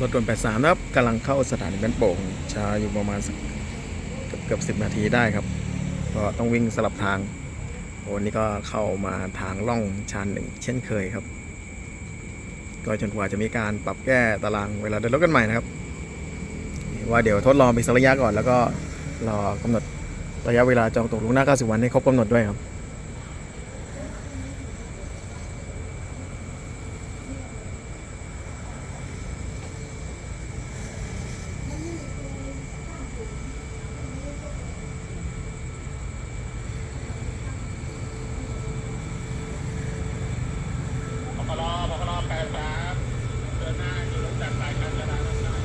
รถด่วน83นะครับกำลังเข้าสถานีบ้านโป่งช้าอยู่ประมาณเกือบเกือบนาทีได้ครับ ก็ต้องวิ่งสลับทางวันนี้ก็เข้ามาทางล่องชานหนึ่งเช่นเคยครับ ก็จนกว่าจะมีการปรับแก้ตารางเวลาเดินรถกันใหม่นะครับ ว่าเดี๋ยวทดลองไปสักระยะก่อน แล้วก็รอกำหนดระยะเวลาจองตั๋วล่วงหน้า90วันให้ครบกำหนดด้วยครับ พครพครแปดสามเดินหน้าอยู่รถจักรสายการจราจร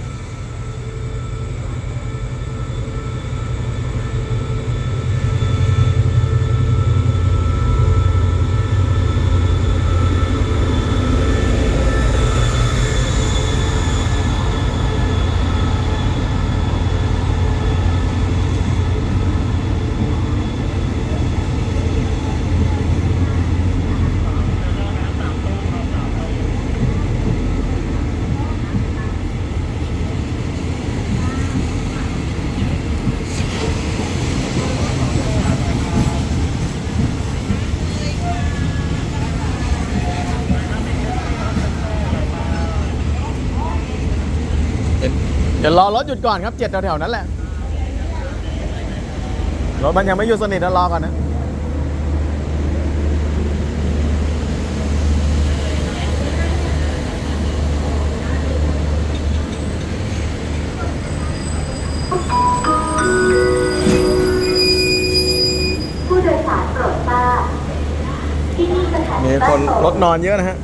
เดี๋ยวรอรถหยุดก่อนครับเจ็ดแถวๆนั้นแหละ รถมันยังไม่หยุดสนิทนะรอก่อนนะผู้โดยสารโปรดทราบที่นี่สถานีมีบ้าคนนโป่งรถนอนเยอะนะฮะ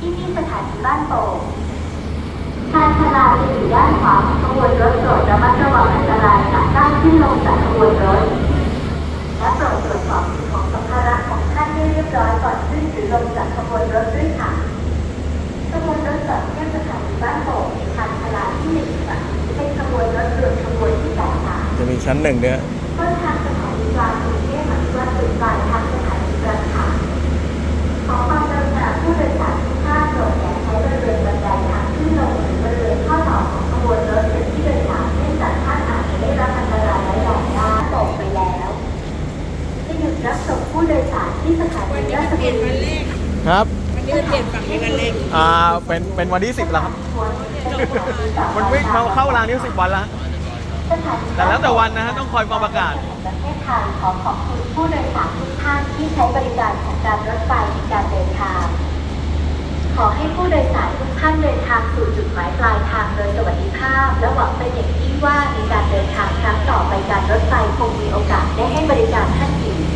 ที่นี่สถานีบ้านโป่ง ทางชลาจะอยู่ด้านขวาของขบวนรถโปรดระมัดระวังอันตรายจากการขึ้นลงจากขบวนรถ และโปรดตรวจสอบสิ่งของสัมภาระของท่านให้เรียบร้อยก่อนขึ้นหรือลงจากขบวนรถด้วยค่ะขบวนรถต่อเทียวสถานีบ้านโป่งทางชลาที่หนึ่งค่ะเป็นขบวนรถด่วนขบวนที่แปดค่ะจะมีชั้นหนึ่งเนี่ย ที่สถานีราชบุรีครับวันนี้จะเปลี่ยนฝั่งเป็นวันแรกอ่าเป็นเป็นวันที่สิบแล้วครับมันวิ่งมาเข้ารางนี้สิบวันแล้วฮะแต่แล้วแต่วันนะฮะต้องคอยฟังประกาศประเทศไทยขอขอบคุณผู้โดยสารทุกท่านที่ใช้บริการของการรถไฟในการเดินทาง ขอให้ผู้โดยสารทุกท่านเดินทางสู่จุดหมายปลายทางโดยสวัสดิภาพ และหวังเป็นอย่างยิ่งว่าในการเดินทางครั้งต่อไปการรถไฟคงมีโอกาสได้ให้บริการท่านอีก